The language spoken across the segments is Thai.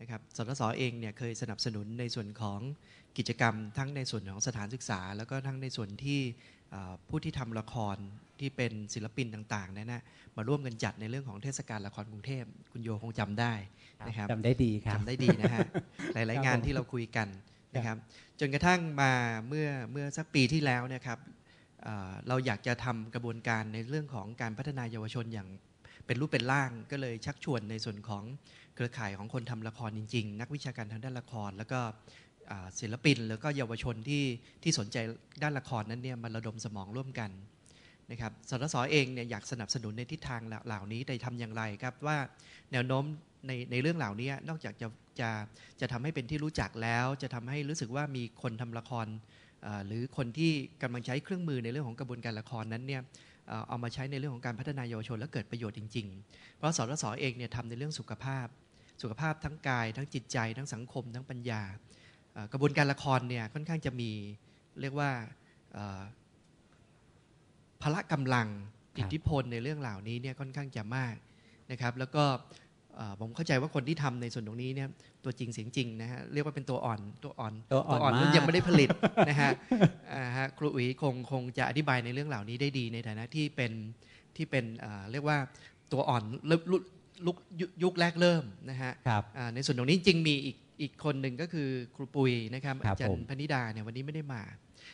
นะครับสทศเองเนี่ยเคยสนับสนุนในส่วนของกิจกรรม ทั้งในส่วนของสถานศึกษา แล้วก็ทั้งในส่วนที่ผู้ที่ทำละครที่เป็นศิลปินต่างๆนั่นนะมาร่วมกันจัดในเรื่องของเทศกาลละครกรุงเทพคุณโยคงจำได้นะครับจำได้ดีครับจำได้ดีนะฮะหลายๆงานที่เราคุยกันนะครับจนกระทั่งมาเมื่อเมื่อสักปีที่แล้วนะครับเราอยากจะทำกระบวนการในเรื่องของการพัฒนาเยาวชนอย่าง เป็นรูปเป็นร่างก็เลยชักชวนในส่วนของเครือข่ายของคนทำละครจริง ๆ นักวิชาการทางด้านละคร แล้วก็ศิลปินแล้วก็เยาวชนที่ที่สนใจด้านละครนั้นเนี่ยมาระดมสมองร่วมกันนะครับสสเองเนี่ยอยากสนับสนุนในทิศทางเหล่านี้แต่ทำอย่างไรครับว่าแนวโน้มในในเรื่องเหล่านี้นอกจากจะจะจะทำให้เป็นที่รู้จักแล้ว จะทำให้รู้สึกว่ามีคนทำละครหรือคนที่กำลังใช้เครื่องมือในเรื่องของกระบวนการละครนั้นเนี่ย เอามาใช้ในเรื่องของการพัฒนาเยาวชน และเกิดประโยชน์จริง ๆ เพราะสสสเองเนี่ยทำในเรื่องสุขภาพ สุขภาพทั้งกาย ทั้งจิตใจ ทั้งสังคม ทั้งปัญญากระบวนการละครเนี่ยค่อนข้างจะมีเรียกว่าพละกำลังอิทธิพลในเรื่องเหล่านี้เนี่ยค่อนข้างจะมากนะครับ แล้วก็ ผมเข้าใจว่าคนที่ทำในส่วนตรงนี้เนี่ยตัวจริงเสียงจริงนะฮะเรียกว่าเป็นตัวอ่อนตัวอ่อนตัวอ่อนยังไม่ได้ผลิตนะฮะครูอุ๋ยคงคงจะอธิบายในเรื่องเหล่านี้ได้ดีในฐานะที่เป็นที่เป็นเรียกว่าตัวอ่อนลุกยุคแรกเริ่มนะฮะในส่วนตรงนี้จริงมีอีกอีกคนหนึ่งก็คือครูปุยนะครับอาจารย์พนิดาเนี่ยวันนี้ไม่ได้มา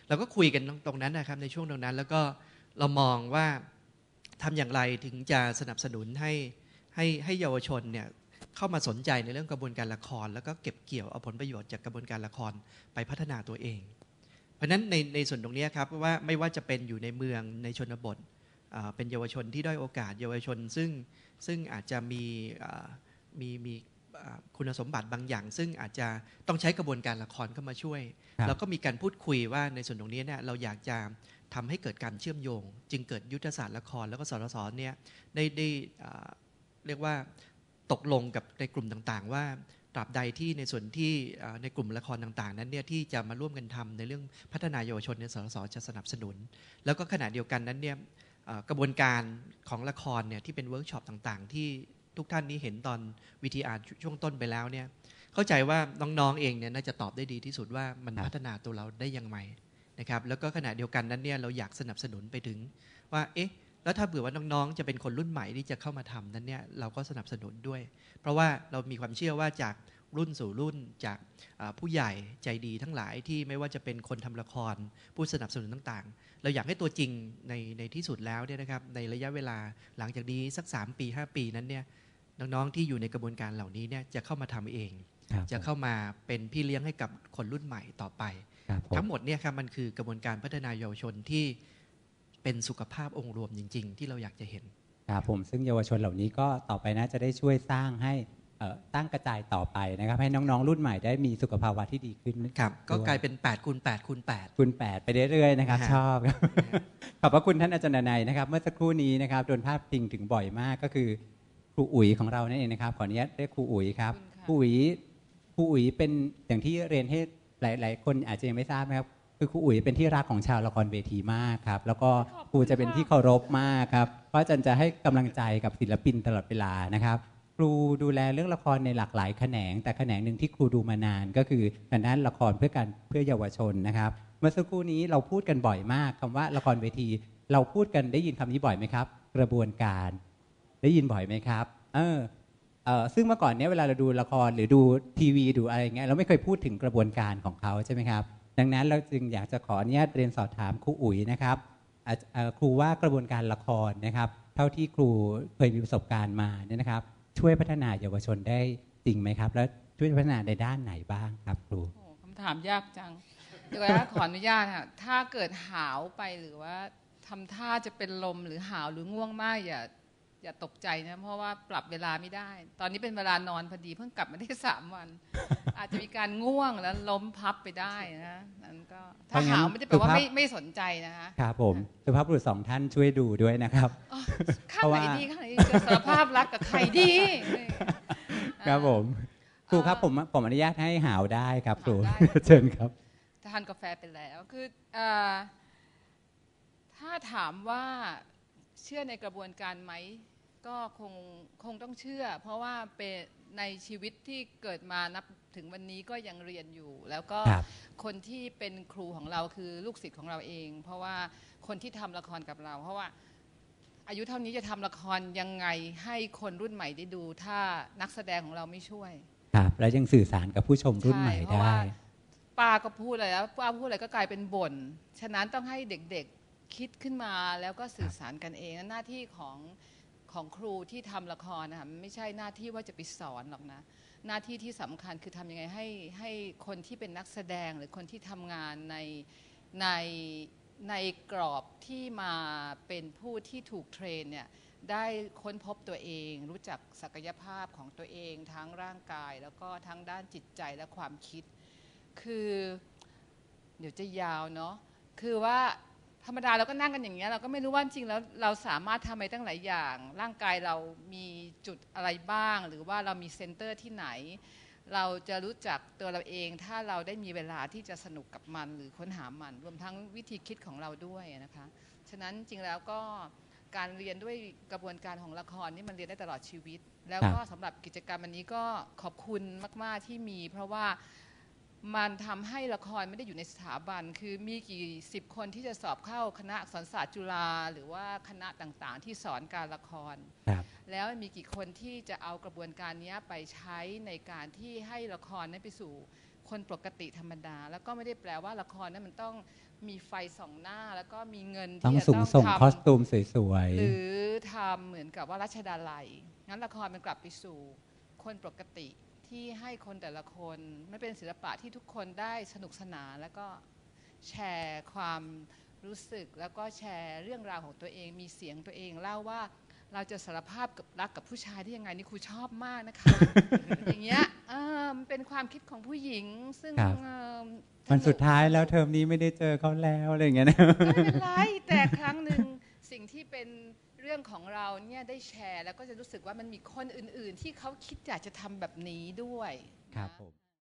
เราก็คุยกันตรงนั้นนะครับในช่วงตรงนั้น แล้วก็เรามองว่าทำอย่างไรถึงจะสนับสนุนให้ ให้ให้เยาวชนเนี่ยเข้ามาสนใจในเรื่องกระบวนการละคร แล้วก็เก็บเกี่ยวเอาผลประโยชน์จากกระบวนการละครไปพัฒนาตัวเอง เพราะฉะนั้นในในส่วนตรงนี้ครับว่าไม่ว่าจะเป็นอยู่ในเมืองในชนบทเป็นเยาวชนที่ด้อยโอกาสเยาวชน ซึ่งซึ่งอาจจะมีมีมีคุณสมบัติบางอย่าง ซึ่งอาจจะต้องใช้กระบวนการละครเข้ามาช่วย แล้วก็มีการพูดคุยว่าในส่วนตรงนี้เนี่ยเราอยากจะทำให้เกิดการเชื่อมโยง จึงเกิดยุทธศาสตร์ละครแล้วก็สรสเนี่ยได้ได้ เรียกว่าตกลงกับในกลุ่มต่างๆ ว่าตราบใดที่ในส่วนที่ในกลุ่มละครต่างๆ นั้นเนี่ยที่จะมาร่วมกันทำในเรื่องพัฒนาเยาวชนในสรสจะสนับสนุน แล้วก็ขณะเดียวกันนั้นเนี่ยกระบวนการของละครเนี่ยที่เป็นเวิร์กช็อปต่างๆ ที่ทุกท่านนี้เห็นตอนวิทีอาร์ช่วงต้นไปแล้วเนี่ยเข้าใจว่าน้องๆเองเนี่ยน่าจะตอบได้ดีที่สุดว่ามันพัฒนาตัวเราได้ยังไงนะครับแล้วก็ขณะเดียวกันนั้นเนี่ยเราอยากสนับสนุนไปถึงว่าเอ๊ะ แล้วถ้าเผื่อว่าน้องๆ จะเป็นคนรุ่นใหม่ที่จะเข้ามาทำนั้นเนี่ยเราก็สนับสนุนด้วย เพราะว่าเรามีความเชื่อว่าจากรุ่นสู่รุ่นจากผู้ใหญ่ใจดีทั้งหลายที่ไม่ว่าจะเป็นคนทำละคร ผู้สนับสนุนต่างๆ เราอยากให้ตัวจริงในในที่สุดแล้วเนี่ยนะครับในระยะเวลาหลังจากนี้สัก 3 ปี 5 ปีนั้นเนี่ยน้องๆที่อยู่ในกระบวนการเหล่านี้เนี่ยจะเข้ามาทำเอง จะเข้ามาเป็นพี่เลี้ยงให้กับคนรุ่นใหม่ต่อไป ทั้งหมดเนี่ยครับมันคือกระบวนการพัฒนาเยาวชนที่ เป็นสุขภาพองค์รวมจริง ๆ ที่เราอยากจะเห็นครับผมซึ่งเยาวชนเหล่านี้ก็ต่อไปนะจะได้ช่วยสร้างให้ตั้งกระจายต่อไปนะครับ ให้น้องๆ รุ่นใหม่ได้มีสุขภาวะที่ดีขึ้นครับก็กลายเป็น8คูณ8คูณ8คูณ8ไปเรื่อยๆนะครับ ชอบขอบพระคุณท่านอาจารย์นายนะครับ เมื่อสักครู่นี้นะครับโดนภาพพิงถึงบ่อยมากก็คือครูอุ๋ยของเรานั่นเองนะครับขออนุญาตเรียกครูอุ๋ยครับครูอุ๋ยครูอุ๋ยเป็นอย่างที่เรียนให้หลาย ๆ คนอาจจะยังไม่ทราบนะครับ คือครูอุ๋ยเป็นที่รักของชาวละครเวทีมากครับ แล้วก็ครูจะเป็นที่เคารพมากครับ เพราะอาจารย์จะให้กำลังใจกับศิลปินตลอดเวลานะครับ ครูดูแลเรื่องละครในหลากหลายแขนง แต่แขนงหนึ่งที่ครูดูมานานก็คือทางด้านละครเพื่อการเพื่อเยาวชนนะครับ เมื่อสักครู่นี้เราพูดกันบ่อยมากคำว่าละครเวที เราพูดกันได้ยินคำนี้บ่อยไหมครับ กระบวนการ ได้ยินบ่อยไหมครับ เออเออซึ่งเมื่อก่อนเนี้ยเวลาเราดูละครหรือดูทีวีดูอะไรเงี้ยเราไม่เคยพูดถึงกระบวนการของเขาใช่ไหมครับ ดังนั้นเราจึงอยากจะขออนุญาตเรียนสอบถามครูอุ๋ยนะครับครูว่ากระบวนการละครนะครับ เท่าที่ครูเคยมีประสบการณ์มาเนี่ยนะครับ ช่วยพัฒนาเยาวชนได้จริงไหมครับ แล้วช่วยพัฒนาในด้านไหนบ้างครับครูคำถามยากจังเดี๋ยวขออนุญาตค่ะถ้าเกิดหาวไปหรือว่าทำท่าจะเป็นลมหรือหาวหรือง่วงมากอย่า อย่าตกใจนะเพราะว่าปรับเวลาไม่ได้ ตอนนี้เป็นเวลานอนพอดีเพิ่งกลับมาได้สามวัน อาจจะมีการง่วงแล้วล้มพับไปได้นะนั้นก็ถ้าหาวไม่ได้แปลว่าไม่ไม่สนใจนะคะครับผมสุภาพบุรุษสองท่านช่วยดูด้วยนะครับข้างไหนดีข้างไหนดีจะสารภาพรักกับใครดีครับผมครูครับผมผมอนุญาตให้หาวได้ครับครูเชิญครับทานกาแฟไปแล้วคือถ้าถามว่าเชื่อในกระบวนการไหม ก็คงคงต้องเชื่อ เพราะว่าเป็นในชีวิตที่เกิดมานับถึงวันนี้ก็ยังเรียนอยู่ แล้วก็ครับคนที่เป็นครูของเราคือลูกศิษย์ของเราเอง เพราะว่าคนที่ทำละครกับเรา เพราะว่าอายุเท่านี้จะทำละครยังไงให้คนรุ่นใหม่ได้ดู ถ้านักแสดงของเราไม่ช่วย ครับแล้วยังสื่อสารกับผู้ชมรุ่นใหม่ใช่เพราะได้ ว่า ป้าก็พูดอะไรแล้วป้าพูดอะไรก็กลายเป็นบ่น ฉะนั้นต้องให้เด็กๆคิดขึ้นมาแล้วก็สื่อสารกันเองนั่นหน้าที่ของ ของครูที่ทำละครนะคะมันไม่ใช่หน้าที่ว่าจะไปสอนหรอกนะ หน้าที่ที่สำคัญคือทำยังไงให้ให้คนที่เป็นนักแสดงหรือคนที่ทำงานในในในกรอบที่มาเป็นผู้ที่ถูกเทรนเนี่ยได้ค้นพบตัวเอง รู้จักศักยภาพของตัวเอง ทั้งร่างกาย แล้วก็ทั้งด้านจิตใจและความคิด คือ เดี๋ยวจะยาวเนาะคือว่า ธรรมดาเราก็นั่งกันอย่างเงี้ยเราก็ไม่รู้ว่าจริงแล้วเราสามารถทำอะไรตั้งหลายอย่าง ร่างกายเรามีจุดอะไรบ้าง หรือว่าเรามีเซ็นเตอร์ที่ไหน เราจะรู้จักตัวเราเอง ถ้าเราได้มีเวลาที่จะสนุกกับมันหรือค้นหามัน รวมทั้งวิธีคิดของเราด้วยนะคะ ฉะนั้นจริงแล้วก็การเรียนด้วยกระบวนการของละครนี่มันเรียนได้ตลอดชีวิต แล้วก็สำหรับกิจกรรมอันนี้ก็ขอบคุณมาก ๆที่มี เพราะว่า มันทำให้ละครไม่ได้อยู่ในสถาบัน คือมีกี่สิบคนที่จะสอบเข้าคณะอักษรศาสตร์จุฬาหรือว่าคณะต่างๆ ที่สอนการละครครับแล้วมีกี่คนที่จะเอากระบวนการเนี้ยไปใช้ในการที่ให้ละครนั้นไปสู่คนปกติธรรมดา แล้วก็ไม่ได้แปลว่าละครนั้นมันต้องมีไฟส่องหน้าแล้วก็มีเงินต้องที่จะสูงต้องส่งทำคอสตูมสวยหรือทำเหมือนกับว่ารัชดาลัยงั้นละครมันกลับไปสู่คนปกติ ที่ให้คนแต่ละคนไม่เป็นศิลปะที่ทุกคนได้สนุกสนานแล้วก็แชร์ความรู้สึกแล้วก็แชร์เรื่องราวของตัวเองมีเสียงตัวเองเล่าว่าเราจะสารภาพกับรักกับผู้ชายได้ยังไงนี่ครูชอบมากนะคะ อย่างเงี้ยเออมันเป็นความคิดของผู้หญิง ซึ่งครับ เอ่อๆวันสุดสนุกท้ายแล้วเทอมนี้ไม่ได้เจอเขาแล้วอะไรอย่างเงี้ยนะ ไม่เป็นไรแต่ครั้งหนึ่งสิ่งที่เป็น เรื่องของเราเนี่ยได้แชร์ แล้วก็จะรู้สึกว่ามันมีคนอื่น ๆ ที่เขาคิดอยากจะทำแบบนี้ด้วย ครับนะผม